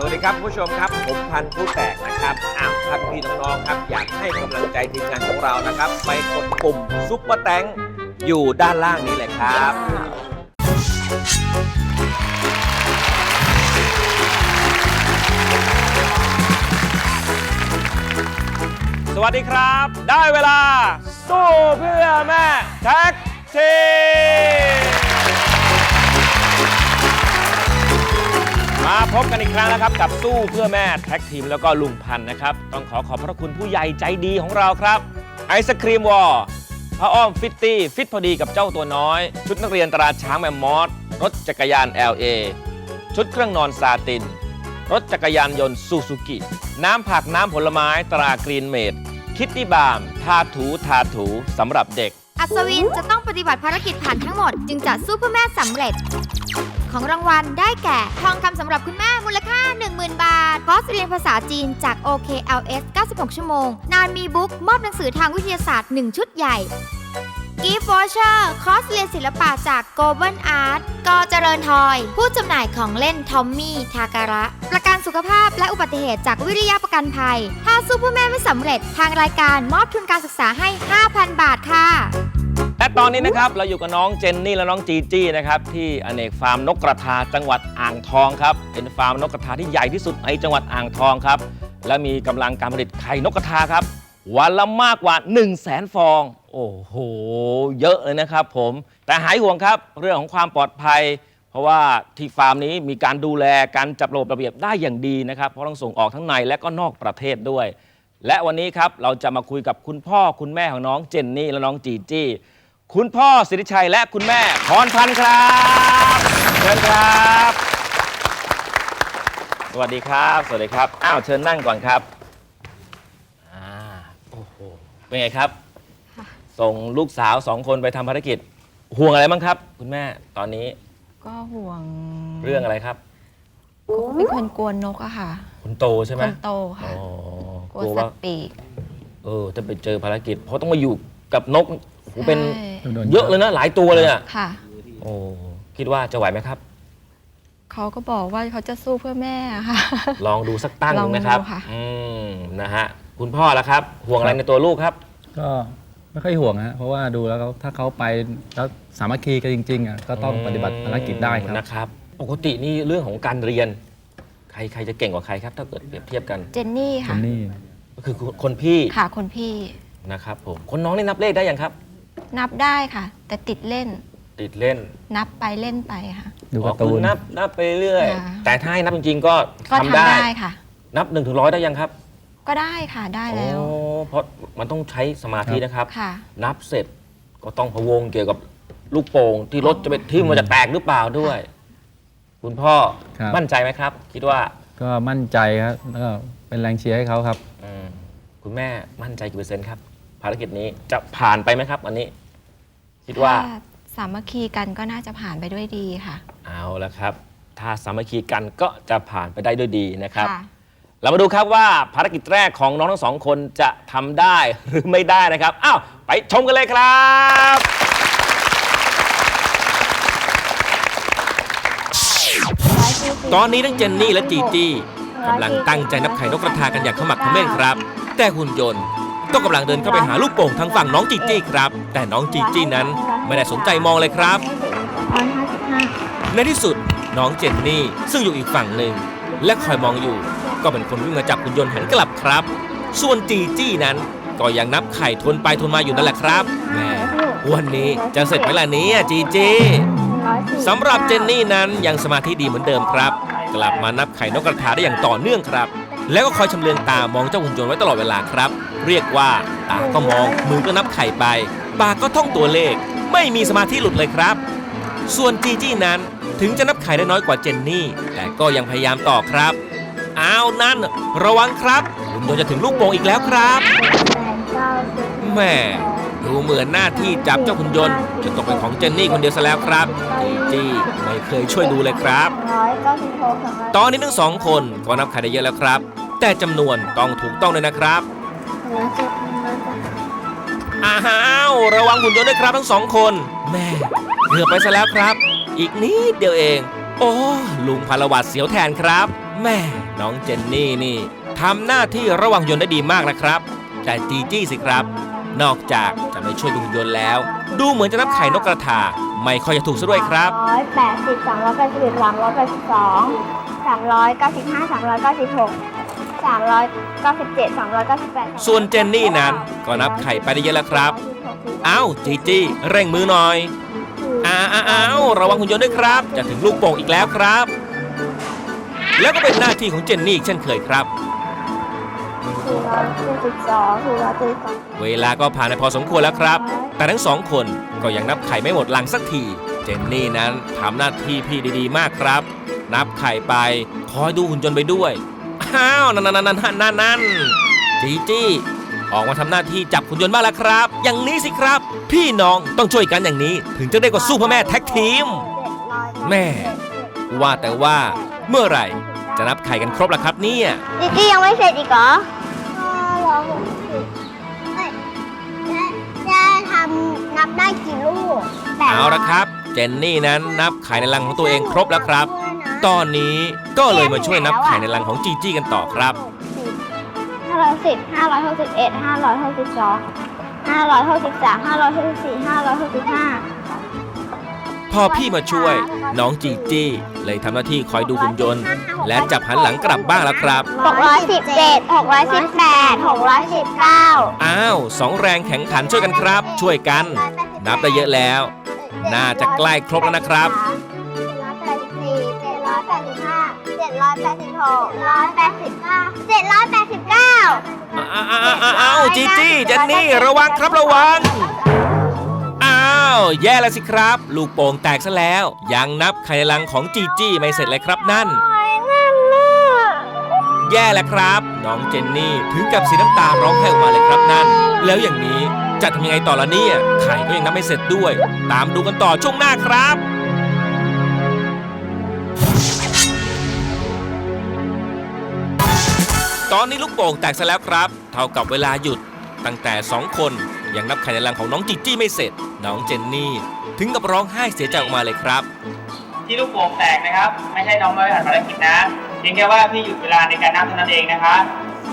สวัสดีครับผู้ชมครับ ผมพันธุ์ผู้แตกนะครับอ้าวท่านพี่น้องๆครับ อยากให้กำลังใจทีมงานของเรานะครับ ไปกดปุ่มซุปเปอร์แตงอยู่ด้านล่างนี้เลยครับ สวัสดีครับ ได้เวลา สู้เพื่อแม่แท็กที มาพบกันอีกครั้งนะครับ กับสู้เพื่อแม่แท็กทีมแล้วก็ลุงพันธ์นะครับ ต้องขอขอบพระคุณผู้ใหญ่ใจดีของเราครับ ไอศครีมวอลพระอ้อมฟิตตี้ฟิตพอดีกับเจ้าตัวน้อย ชุดนักเรียนตราช้างแมมมอสรถจักรยาน LA ชุดเครื่องนอนซาติน รถจักรยานยนต์ซูซูกิ น้ำผักน้ำผลไม้ตรากรีนเมดคิตตี้บาม ทาถูทาถูสำหรับเด็ก อัศวินจะต้องปฏิบัติภารกิจผ่านทั้งหมด จึงจะสู้เพื่อแม่สำเร็จ ของรางวัลได้แก่ ทองคำสำหรับคุณแม่มูลค่า 10,000 บาท คอร์สเรียนภาษาจีนจาก OKLS 96 ชั่วโมง นานมีบุ๊กมอบหนังสือทางวิทยาศาสตร์ 1 ชุดใหญ่กิฟต์วอเชอร์คอร์สเรียนศิลปะจาก Global Art กเจริญทอย ผู้จำหน่ายของเล่นทอมมี่ทาการะ ประกันสุขภาพและอุบัติเหตุจากวิริยะประกันภัย ถ้าสู้พ่อแม่ไม่สำเร็จทางรายการมอบทุนการศึกษาให้ 5,000 บาทค่ะ และตอนนี้นะครับเราอยู่กับน้องเจนนี่และน้องจีจี้นะครับที่อเนกฟาร์มนกกระทาจังหวัดอ่างทองครับเป็นฟาร์มนกกระทาที่ใหญ่ที่สุดในจังหวัดอ่างทองครับและมีกำลังการผลิตไข่นกกระทาครับวันละมากกว่า 1 0 0 0 0แสนฟอง โอ้โห เยอะเลยนะครับผมแต่หายห่วงครับเรื่องของความปลอดภัย เพราะว่าที่ฟาร์มนี้มีการดูแลการจับระบบระเบียบได้อย่างดีนะครับเพราะต้องส่งออกทั้งในและก็นอกประเทศด้วย และวันนี้ครับเราจะมาคุยกับคุณพ่อคุณแม่ของน้องเจนนี่และน้องจีจี้ คุณพ่อสิริชัยและคุณแม่พรพันธ์ครับเชิญครับ สวัสดีครับ สวัสดีครับ อ้าวเชิญนั่งก่อนครับอ่าโอ้โหเป็นไงครับ ส่งลูกสาวสองคนไปทำภารกิจ ห่วงอะไรบ้างครับ คุณแม่ตอนนี้ก็ห่วงเรื่องอะไรครับเป็นคนกลัวนนกอะค่ะ คุณโตใช่ไหคมนโตอ๋ค่ะอกลัวกลัวสัว่าตว์ปีก เออจะไปเจอภารกิจ เพราะต้องมาอยู่กับนกโอ้โหเป็นใช่เยอะเลยนะหลายตัวเลยอะค่ะ โอ้คิดว่าจะไหวไหมครับ เขาก็บอกว่าเขาจะสู้เพื่อแม่อะค่ะ ลองดูสักตั้งหนึงนะครับลองดูค่ะ อืมนะฮะคุณพ่อละครับ ห่วงอะไรในตัวลูกครับ ก็ไม่ค่อยห่วงฮะเพราะว่าดูแล้วเขาถ้าเขาไปแล้วสามัคคีกันจริงๆอะก็ต้องปฏิบัติภารกิจได้ครับ นะครับ ปกตินี่เรื่องของการเรียน ใครใครจะเก่งกว่าใครครับ ถ้าเกิดเปรียบเทียบกัน เจนนี่เจค่ะ นนี่ ก็คือคนพี่ค่ะคนพี่ นะครับผม คนน้องนี่นับเลขได้ยังครับ นับได้ค่ะ แต่ติดเล่น ติดเล่นนับไปเล่นไปค่ะ ดูการ์ตูอ๋อคืนอนับนับไปเรื่อย ค่ะ แต่ถ้าให้นับจริงๆก็ก็ทำทำได้ ได้ค่ะ นับ1นถึงร้อยได้ยังครับก็ได้ค่ะได้แล้วโอ้เพราะมันต้องใช้สมาธินะครับ ค่ะ นับเสร็จก็ต้องพะวงเกี่ยวกับลูกโป่งที่รถจะไปทิ่มมันจะแตกหรือเปล่าด้วย คุณพ่อครับ มั่นใจไหมครับ คิดว่าก็มั่นใจครับแล้วก็เป็นแรงเชียร์ให้เขาครับ อืมคุณแม่มั่นใจกี่เปอร์เซ็นต์ครับ ภารกิจนี้จะผ่านไปไหมครับ วันนี้ คิดว่าถ้สามัคคีกันก็น่าจะผ่านไปด้วยดีค่ะ เอาละครับ ถ้าสามัคคีกันก็จะผ่านไปได้ด้วยดีนะครับ ค่ะ เรามาดูครับว่าภารกิจแรกของน้องทั้งสองคนจะทำได้หรือไม่ได้นะครับ อ้าว ไปชมกันเลยครับ ตอนนี้ทั้งเจนนี่และจีจี้กำลังตั้งใจนับไข่นกกระทากันอย่างขมักเขม้นครับ แต่หุ่นยนต์ ก็กำลังเดินเข้าไปหาลูกโป่งทางฝั่งน้องจีจี้ครับ แต่น้องจีจี้นั้นไม่ได้สนใจมองเลยครับ ในที่สุดน้องเจนนี่ซึ่งอยู่อีกฝั่งหนึ่ง และคอยมองอยู่ ก็เป็นคนวิ่งมาจับหุ่นยนต์หันกลับครับ ส่วนจีจี้นั้นก็ยังนับไข่ทวนไปทวนมาอยู่นั่นแหละครับแหมวันนี้จะเสร็จไหมล่ะเนี่ยจีจี้สำหรับเจนนี่นั้นยังสมาธิดีเหมือนเดิมครับ กลับมานับไข่นกกระทาได้อย่างต่อเนื่องครับ แล้วก็คอยชำเลืองตามองเจ้าหุ่นยนต์ไว้ตลอดเวลาครับ เรียกว่าตาก็มองมือก็นับไข่ไป ปากก็ท่องตัวเลข ไม่มีสมาธิหลุดเลยครับ ส่วนจีจี้นั้นถึงจะนับไข่ได้น้อยกว่าเจนนี่ แต่ก็ยังพยายามต่อครับอ้าวนั่น ระวังครับหุ่นยนต์จะถึงลูกโป่งอีกแล้วครับแม่ ดูเหมือนหน้าที่จับเจ้าหุ่นยนต์จะตกเป็นของเจนนี่คนเดียวซะแล้วครับจีจี้ไม่เคยช่วยดูเลยครับ ตอนนี้ทั้งสองคนก็นับไข่ได้เยอะแล้วครับ แต่จำนวนต้องถูกต้องเลยนะครับอ้าวระวังหุ่นยนต์ด้วยครับทั้งสองคนแม่เกือบไปซะแล้วครับ อีกนิดเดียวเอง โอ้ลุงพลวัตเสียวแทนครับ แม่น้องเจนนี่นี่ทำหน้าที่ระวังยนต์ได้ดีมากนะครับ แต่จีจี้สิครับ นอกจากจะไม่ช่วยดูหุ่นยนต์แล้ว ดูเหมือนจะนับไข่นกกระทา ไม่ค่อยจะถูกซะด้วยครับ ร้อยแปดสิบสามร้อยแปดสิบเอ็ดสามร้อยแปดสิบสองสามร้อยเก้าสิบห้าสามร้อยเก้าสิบหกสามร้อยเก้าสิบเจ็ดสามร้อยเก้าสิบแปดส่วนเจนนี่นั้นก็นับไข่ไปได้เยอะแล้วครับ อ้าวจีจี้เร่งมือหน่อย อ้าวอ้าวอ้าวระวังหุ่นยนต์ด้วยครับ จะถึงลูกโป่งอีกแล้วครับ แล้วก็เป็นหน้าที่ของเจนนี่อีกเช่นเคยครับสี่ร้อย เจ็ดสิบสองสี่ร้อยเจ็ดสิบสองเวลาก็ผ่านไปพอสมควรแล้วครับ แต่ทั้งสองคนก็ยังนับไข่ไม่หมดหลังสักที เจนนี่นั้นทำหน้าที่พี่ดีๆ มากครับ นับไข่ไป คอยดูหุ่นยนต์ไปด้วย อ้าวนั่นนั่นนั่นนั่นนั่นนั่นจีจี้ออกมาทำหน้าที่จับหุ่นยนต์บ้างแล้วครับ อย่างนี้สิครับ พี่น้องต้องช่วยกันอย่างนี้ ถึงจะได้กว่าสู้พ่อแม่แท็กทีม แม่ ว่าแต่ว่าเมื่อไหร่จะนับไข่กันครบล่ะครับเนี่ยดิจี้ยังไม่เสร็จอีกเหรอ ห้าร้อยหกสิบจะทำนับได้กี่ลูกเอาละครับ เจนนี่นั้นนับไข่ในรังของตัวเองครบแล้วครับ ตอนนี้ก็เลยมาช่วยนับไข่ในรังของจีจี้กันต่อครับ ห้าร้อยสิบห้าร้อยหกสิบเอ็ดห้าร้อยหกสิบสองห้าร้อยหกสิบสามห้าร้อยหกสิบสี่ห้าร้อยหกสิบห้าพ อพี่มาช่วย น้องจีจี้เลยทำหน้าที่คอยดูหุ่นยนต์ และจับหันหลังกลับบ้างแล้วครับหกร้อยสิบเจ็ดหกร้อยสิบแปดหกร้อยสิบเก้าอ้าวสองแรงแข็งขันช่วยกันครับ ช่วยกัน นับได้เยอะแล้ว น่าจะใกล้ครบแล้วนะครับเจ็ดร้อยแปดสิบห้าเจ็ดร้อยแปดสิบหกร้อยแปดสิบเก้าเจ็ดร้อยแปดสิบเก้าอ้าวอ้าวอ้าวอ้าวจีจี้เจนนี่ระวังครับระวังอ้าวแย่แล้วสิครับ ลูกโป่งแตกซะแล้ว ยังนับไข่ในรังของจีจี้ไม่เสร็จเลยครับนั่น แย่แล้วครับ น้องเจนนี่ถึงกับสีน้ำตาร้องไห้ออกมาเลยครับนั่น แล้วอย่างนี้จะทำยังไงต่อละเนี่ยไข่ก็ยังนับไม่เสร็จด้วย ตามดูกันต่อช่วงหน้าครับตอนนี้ลูกโป่งแตกซะแล้วครับ เท่ากับเวลาหยุดตั้งแต่ 2 คนยังนับไข่ในรังของน้องจีจี้ไม่เสร็จ น้องเจนนี่ ถึงกับร้องไห้เสียใจออกมาเลยครับ ที่ลูกโป่งแตกนะครับ ไม่ใช่น้องไม่ผ่านภารกิจนะเพียงแค่ว่าพี่หยุดเวลาในการนับเท่านั้นเองนะคะ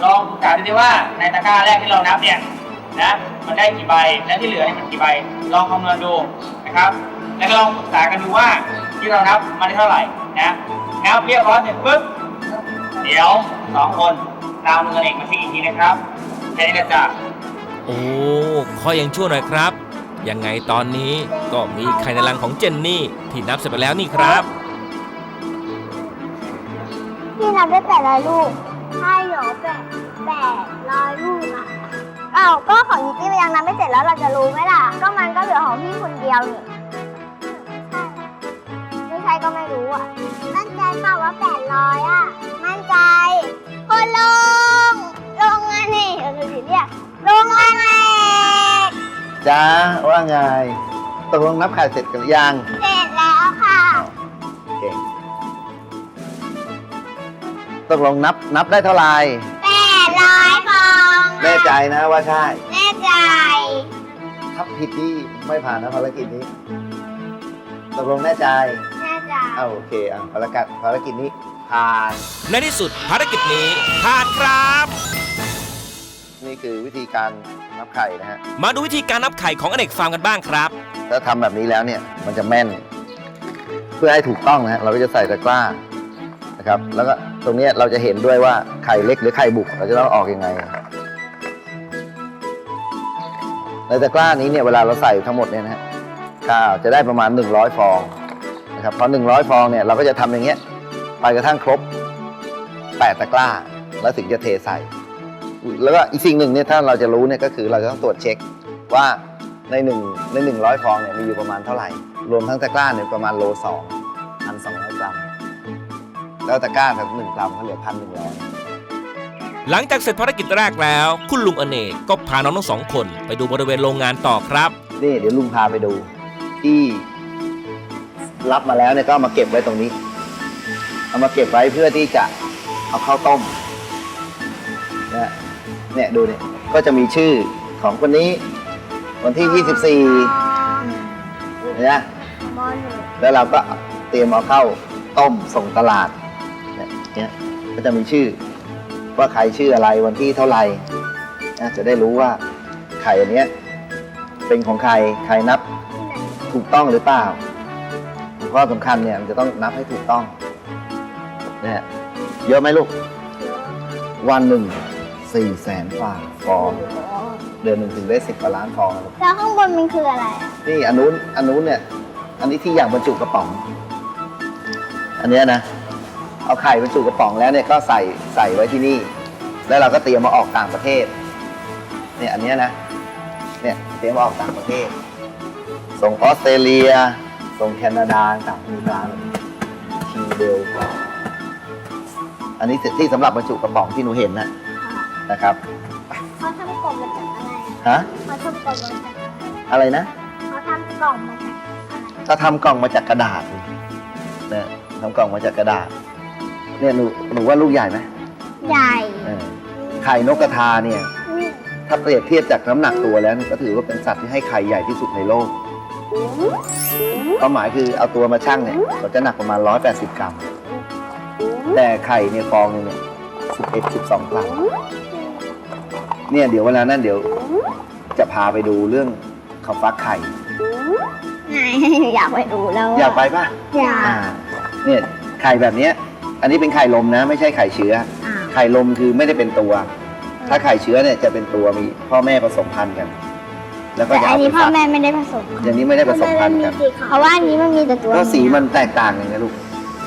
ลองศึกษาดูดิว่าในตะกร้าแรกที่เรานับเนี่ยนะมันได้กี่ใบและที่เหลือเนี่ยมันกี่ใบ ลองคำนวณดูนะครับ แล้วก็ลองศึกษากันดูว่าที่เรานับมันได้เท่าไหร่นะนับเรียบร้อยเสร็จปุ๊บเดี๋ยวสองคนตามเงินเอกมาซิกอีกทีนะครับแค่นี้ก็จะโอ้ขอยังชั่วหน่อยครับ ยังไงตอนนี้ก็มีไข่ในรังของเจนนี่ที่นับเสร็จไปแล้วนี่ครับ พี่นับได้แปดร้อยลูกใช่เหรอแปดแปดร้อยลูกอะอ้าวก็ของยิจี้มันยังนับไม่เสร็จแล้วเราจะรู้ไหมล่ะ ก็มันก็เหลือของพี่คนเดียวนี่ใช่ไม่ใช่ก็ไม่รู้อะมั่นใจเปล่าว่าแปดร้อยอะ จ้าว่าไงตกลงนับไข่เสร็จกันหรือยังเสร็จแล้วค่ะเก่งตกลงนับนับได้เท่าไหร่แปดร้อยฟองแน่ใจนะว่าใช่ แน่ใจถ้าผิดที่ไม่ผ่านนะภารกิจนี้ตกลงแน่ใจแน่ใจอ้าวโอเคอะภารกิจภารกิจนี้ผ่าน ในที่สุดภารกิจนี้ผ่านครับ นี่คือวิธีการ นับไข่นะฮะมาดูวิธีการนับไข่ของอเนกฟาร์มกันบ้างครับ ถ้าทำแบบนี้แล้วเนี่ยมันจะแม่น เพื่อให้ถูกต้องนะฮะเราก็จะใส่ตะกร้านะครับ แล้วก็ตรงเนี้ยเราจะเห็นด้วยว่าไข่เล็กหรือไข่บุกเราจะต้องออกยังไง ในตะกร้านี้เนี่ยเวลาเราใส่ทั้งหมดเนี่ยนะฮะข้าวจะได้ประมาณ 100 ฟองนะครับพอ100 ฟองเนี่ยเราก็จะทำอย่างเงี้ยไปกระทั่งครบ 8 ตะกร้า แล้วถึงจะเทใส่ แล้วก็อีกสิ่งหนึ่งเนี่ยถ้าเราจะรู้เนี่ยก็คือเราจะต้องตรวจเช็คว่าในหนึ่งในหนึ่งร้อยฟองเนี่ยมีอยู่ประมาณเท่าไหร่ รวมทั้งตะกร้าเนี่ยประมาณโลสองพันสองร้อยกรัมแล้วตะกร้าทั้งหนึ่งกรัมก็เหลือพันหนึ่งร้อยหลังจากเสร็จภารกิจแรกแล้ว คุณลุงอเนกก็พาน้องทั้งสองคนไปดูบริเวณโรงงานต่อครับนี่เดี๋ยวลุงพาไปดู ที่รับมาแล้วเนี่ยก็เอามาเก็บไว้ตรงนี้ เอามาเก็บไว้เพื่อที่จะเอาเข้าต้มนะ เนี่ยดูเนี่ยก็จะมีชื่อของคนนี้ วันที่ 24เนี่ยมหนึ่งแล้วเราก็เตรียมเอาเข้าต้มส่งตลาดเนี่ยเนี่ยก็จะมีชื่อ ว่าใครชื่ออะไรวันที่เท่าไหร่นะจะได้รู้ว่าไข่อันเนี้ยเป็นของใครใครนับถูกต้องหรือเปล่าข้อสำคัญเนี่ยมันจะต้องนับให้ถูกต้องเนี่ยเยอะไหมลูก วันหนึ่ง สี่แสนฝ่าฟองเดือนหนึ่งถึงได้สิบกว่าล้านฟองนะลูกแล้วข้างบนมันคืออะไรอะนี่อันนู้นอันนู้นเนี่ย อันนี้ที่อย่างบรรจุกระป๋อง อันเนี้ยนะ เอาไข่บรรจุกระป๋องแล้วเนี่ยก็ใส่ใส่ไว้ที่นี่ แล้วเราก็เตรียมมาออกต่างประเทศ เนี่ยอันเนี้ยนะ เนี่ยเตรียมมาออกต่างประเทศ ส่งออสเตรเลีย ส่งแคนาดาต่างอเมริกาคิวเบลอันนี้ที่สำหรับบรรจุกระป๋องที่หนูเห็นนะ นะครับเขาทำกล่องมาจากอะไรอะฮะเขาทำกล่องมาจากอะไรอะไรนะเขาทำกล่องมาจากอะไรก็ทำกล่องมาจากกระดาษเนี่ยทำกล่องมาจากกระดาษ เนี่ยหนูหนูว่าลูกใหญ่ไหมใหญ่เออไข่นกกระทาเนี่ยถ้าเปรียบเทียบจากน้ำหนักตัวแล้วเนี่ยก็ถือว่าเป็นสัตว์ที่ให้ไข่ใหญ่ที่สุดในโลกความหมายคือเอาตัวมาชั่งเนี่ยเขาจะหนักประมาณ 180 กรัม แต่ไข่เนี่ยฟองหนึงเนี่ย11 12กรัม เนี่ยเดี๋ยวเวลานั้นเดี๋ยวจะพาไปดูเรื่องเขาฟักไข่ไหนอยากไปดูแล้วะอยากไปปะอยากอ่าเนี่ยไข่แบบเนี้ยอันนี้เป็นไข่ลมนะ ไม่ใช่ไข่เชื้อ อ่าไข่ลมคือไม่ได้เป็นตัว ถ้าไข่เชื้อเนี่ยจะเป็นตัวมีพ่อแม่ผสมพันธุ์กัน แล้วก็แต่จะอัเอานไปนี้พ่อฟักแม่ไม่ได้ผสมอย่างนี้ไม่ได้ผสมพันธุ์กัน เพราะว่าอันนี้มันมีแต่ตัวก็สีเยมันแตกต่างกันนะลูก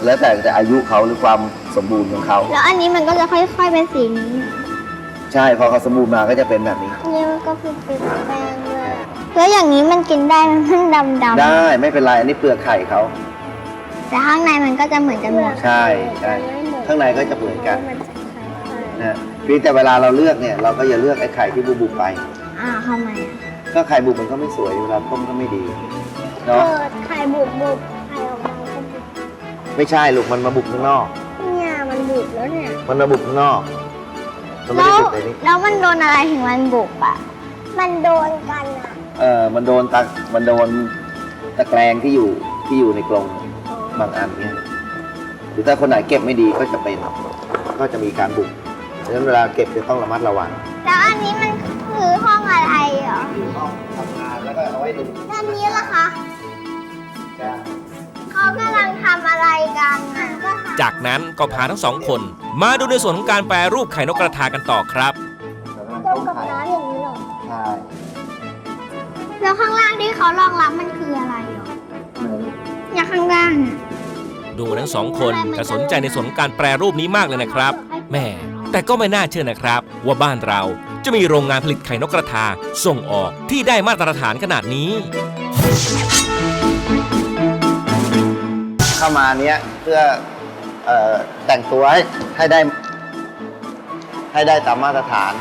แล้วแต่แต่อายุเขาหรือความสมบูรณ์ของเขา แล้วอันนี้มันก็จะค่อย ๆเป็นสีนี้ ใช่พอเขาสมบูรณ์มาก็จะเป็นแบบนี้อันนี้มันก็คือเป็นแป้งเลยแล้วอย่างนี้มันกินได้ไหมมันดำๆได้ไม่เป็นไรอันนี้เปลือกไข่เขาแต่ข้างในมันก็จะเหมือนกันหมดใช่ใช่ข้างในก็จะเหมือนกันนะเพียงแต่เวลาเราเลือกเนี่ยเราก็อย่าเลือกไอ้ไข่ที่บุบๆไป อ่าทำไมอะก็ไข่บุบมันก็ไม่สวยเวลาต้มก็ไม่ดีเอเนาะอไข่บุบบุบไข่ออกมาก็บุบไม่ใช่ลูกมันมาบุบข้างนอก เนี่ยมันบุบแล้วเนี่ยมันมาบุกข้างนอก มันไม่แล้ได้วบุกในนี้แล้วมันโดนอะไรถึงมันบุบอะ มันโดนกันอะเออมันโดนตะมันโดนตะแกรงที่อยู่ที่อยู่ในกรงบางอันเนี่ยหรือถ้าคนไหนเก็บไม่ดีก็จะเป็นก็จะมีการบุกดังนั้นเวลาเก็บจะต้องระมัดระวังแล้วอันนี้มันคือห้องอะไรเหรอห้องทำงานแล้วก็เอาไว้ดูด้านนี้ล่ะคะ เขากำลังทำอะไรกันอะก็ทำจากนั้นก็พาทั้งสองคน มาดูในส่วนของการแปรรูปไข่นกกระทากันต่อครับจมกับน้ำอย่างนี้เหรอ ใช่แล้วข้างล่างที่เขารองรับมันคืออะไรเหรอเนี่ยข้างล่างอะดูทั้งสองคนจะสนใจในส่วนของการแปรรูปนี้มากเลยนะครับแหม่แต่ก็ไม่น่าเชื่อนะครับ ว่าบ้านเราจะมีโรงงานผลิตไข่นกกระทาส่งออกที่ได้มาตรฐานขนาดนี้ เข้ามาเนี้ยเพื่อเออแต่งตัวให้ให้ได้ ให้ได้ตามมาตรฐาน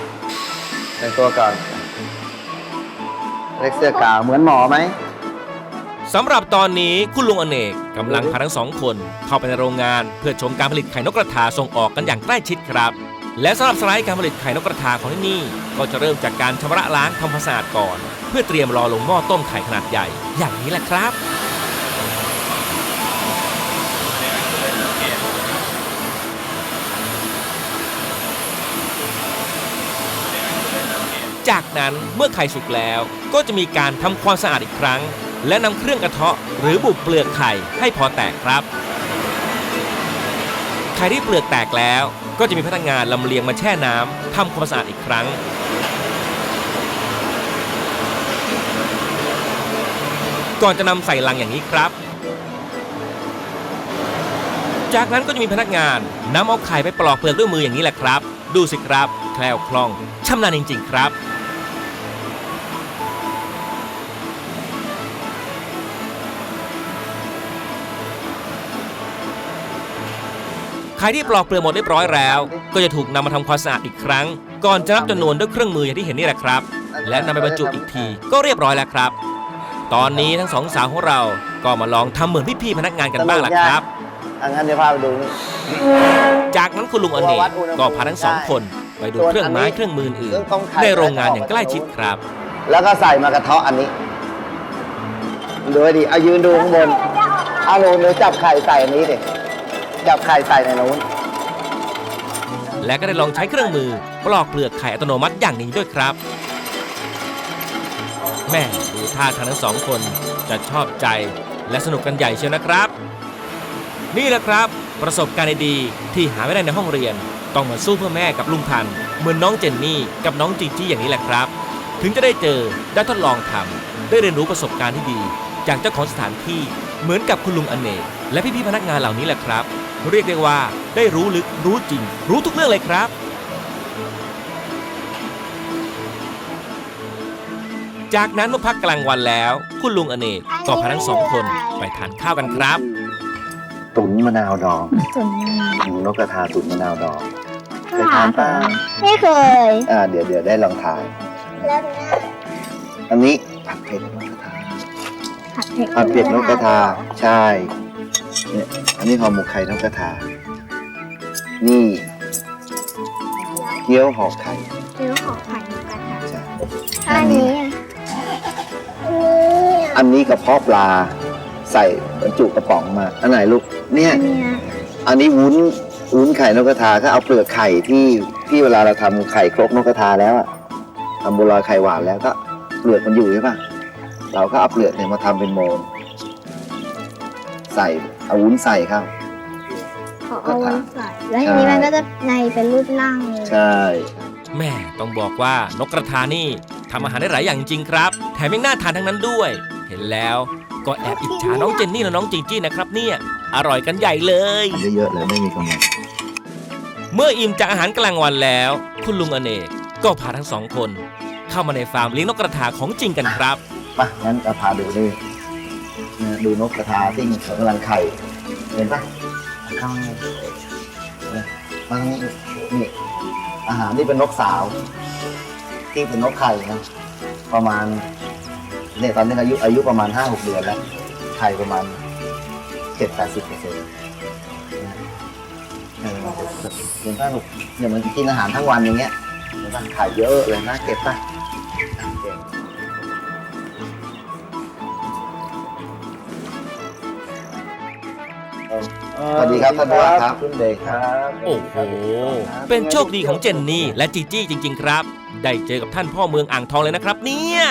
แต่งตัวก่อนเล็กเสื้อกาวเหมือนหมอไหมสำหรับตอนนี้คุณลุงอเนกกำลังพาทั้งสองคนเข้าไปในโรงงานเพื่อชมการผลิตไข่นกกระทาส่งออกกันอย่างใกล้ชิดครับ และสำหรับสไลด์การผลิตไข่นกกระทาของที่นี่ ก็จะเริ่มจากการชำระล้างทำความสะอาดก่อน เพื่อเตรียมรอลงหม้อต้มไข่ขนาดใหญ่ อย่างนี้แหละครับ นั้นเมื่อไข่สุกแล้ว ก็จะมีการทำความสะอาดอีกครั้ง และนำเครื่องกระเทาะหรือบุบเปลือกไข่ให้พอแตกครับ ไข่ที่เปลือกแตกแล้ว ก็จะมีพนักงานลำเลียงมาแช่น้ำทำความสะอาดอีกครั้งก่อนจะนำใส่ลังอย่างนี้ครับ จากนั้นก็จะมีพนักงานนำเอาไข่ไปปลอกเปลือกด้วยมืออย่างนี้แหละครับ ดูสิครับ แคล่วคล่องชำนาญจริง ๆ ครับ ไข่ที่ปลอกเปลือกหมดเรียบร้อยแล้ว ก็จะถูกนำมาทำความสะอาดอีกครั้ง ก่อนจะนับจำนวนด้วยเครื่องมืออย่างที่เห็นนี่แหละครับ และนำไปบรรจุอีกทีก็เรียบร้อยแล้วครับ ตอนนี้ทั้งสองสาวของเราก็มาลองทำเหมือนพี่ๆพนักงานกันบ้างล่ะครับอังั้นเดี๋ยวพาไปดูจากนั้นคุณลุงอเนกก็พาทั้งสองคนไปดูเครื่องไม้เครื่องมืออื่นในโรงงานอย่างใกล้ชิดครับ แล้วก็ใส่มากระเทาะอันนี้ดูดีเอายืนดูข้างบนเอาหนูหนูจับไข่ใส่อันนี้ดิ จับไข่ใส่ในนู้น และก็ได้ลองใช้เครื่องมือปลอกเปลือกไข่อัตโนมัติอย่างนี้ด้วยครับ แม่ดูท่าทางทั้งสองคนจะชอบใจและสนุกกันใหญ่เชียวนะครับ นี่แหละครับ ประสบการณ์ดีๆที่หาไม่ได้ในห้องเรียน ต้องมาสู้เพื่อแม่กับลุงพัน เหมือนน้องเจนนี่กับน้องจีจี้อย่างนี้แหละครับ ถึงจะได้เจอได้ทดลองทำได้เรียนรู้ประสบการณ์ที่ดี จากเจ้าของสถานที่เหมือนกับคุณลุงอเนกและพี่ๆพนักงานเหล่านี้แหละครับ เรียกได้ว่าได้รู้ลึกรู้จริง รู้ทุกเรื่องเลยครับ จากนั้นเมื่อพักกลางวันแล้ว คุณลุงอเนกก็พาทั้งสองคนไปทานข้าวกันครับ ตุ๋นมะนาวดองส่วนหมูนกกระทาตุ๋นมะนาวดองเคยทานเปล่าไม่เคย อ่าเดี๋ยวเดี๋ยวได้ลองทานแล้วเนี่ยอันนี้ผัดเผ็ดนกกระทา ผัดเผ็ดผัดเผ็ดนกกระทาใช่ เนี่ยอันนี้ห่อหมกไข่นกกระทา นี่เกี๊ยวห่อไข่เนื้อของไข่นกกระทะใช่อันนี้อะอันนี้อะอันนี้กระเพาะปลาใส่บรรจุกระป๋องมา อันไหนลูก เนี่ยอันเนี้ยอันนี้วุ้นวุ้นไข่นกกระทาก็เอาเปลือกไข่ที่ที่เวลาเราทำไข่ครกนกกระทาแล้วอะทำบัวลอยไข่หวานแล้วก็เปลือกมันอยู่ใช่ปะเราก็เอาเปลือกเนี่ยมาทำเป็นโมน ใส่เอาวุ้นใส่ครับขอเอาไว้ใส่แล้วทีนี้มันก็จะในเป็นรูปร่างเลยใช่ แม่ต้องบอกว่านกกระทานี่ทำอาหารได้หลายอย่างจริงครับ แถมยังน่าทานทั้งนั้นด้วย เห็นแล้วก็แอบอิจฉาน้องเจนนี่และน้องจีจี้นะครับ เนี่ยอร่อยกันใหญ่เลย เยอะๆเลยไม่มีกำลังเมื่ออิ่มจากอาหารกลางวันแล้ว คุณลุงอเนกก็พาทั้งสองคน เข้ามาในฟาร์มเลี้ยงนกกระทาของจริงกันครับ มางั้นจะพาดูนี่เนี่ย ดูนกกระทาที่เขากำลังไข่เห็นปะข้าเนี่ยมันนี่อาหารนี่เป็นนกสาว ที่เป็นนกไข่นะประมาณเนี่ยตอนนี้อายุอายุประมาณห้าหกเดือนแล้วไข่ประมาณเจ็ดแปดสิบเปอร์เซ็นต์เห็นป่ะลูกเนี่ยมันกินอาหารทั้งวันอย่างเงี้ยเห็นป่ะไข่เยอะเลยน่าเก็บป่ะ สวัสดีครับท่านผู้ว่าครับ คุณเด็กครับโอ้โห เป็นโชคดีของเจนนี่และจีจี้จริง ๆ ครับ ได้เจอกับท่านพ่อเมืองอ่างทองเลยนะครับเนี่ย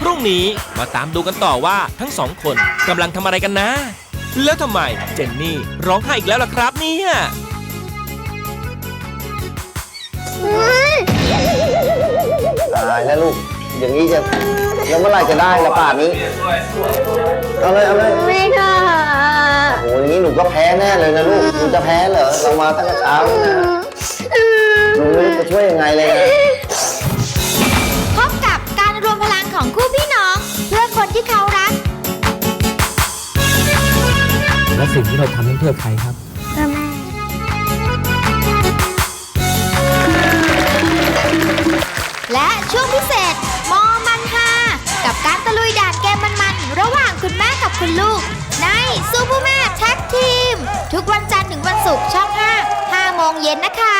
พรุ่งนี้มาตามดูกันต่อว่าทั้งสองคนกำลังทำอะไรกันนะ แล้วทำไมเจนนี่ร้องไห้อีกแล้วล่ะครับเนี่ยตายแล้วลูก อย่างนี้จะแล้วเมื่อไหร่จะได้ละป่านนี้ เอาเลย เอาเลย ไม่ค่ะโอ้โหอย่างนี้หนูก็แพ้แน่เลยนะลูก หนูจะแพ้เหรอ เรามาตั้งแต่เช้าแล้วนะ หนูไม่รู้จะช่วยยังไงเลยนะ พบกับการรวมพลังของคู่พี่น้อง เพื่อคนที่เขารัก และสิ่งที่เราทำนั้นเพื่อใครครับเพื่อแม่และช่วงพิเศษมอมันฮากับการตะลุยด่านเกมมันๆ ระหว่างคุณแม่กับคุณลูกใน ซูเปอร์แม่แท็กทีม ทุกวันจันทร์ถึงวันศุกร์ช่อง 5 5โมงเย็นนะคะ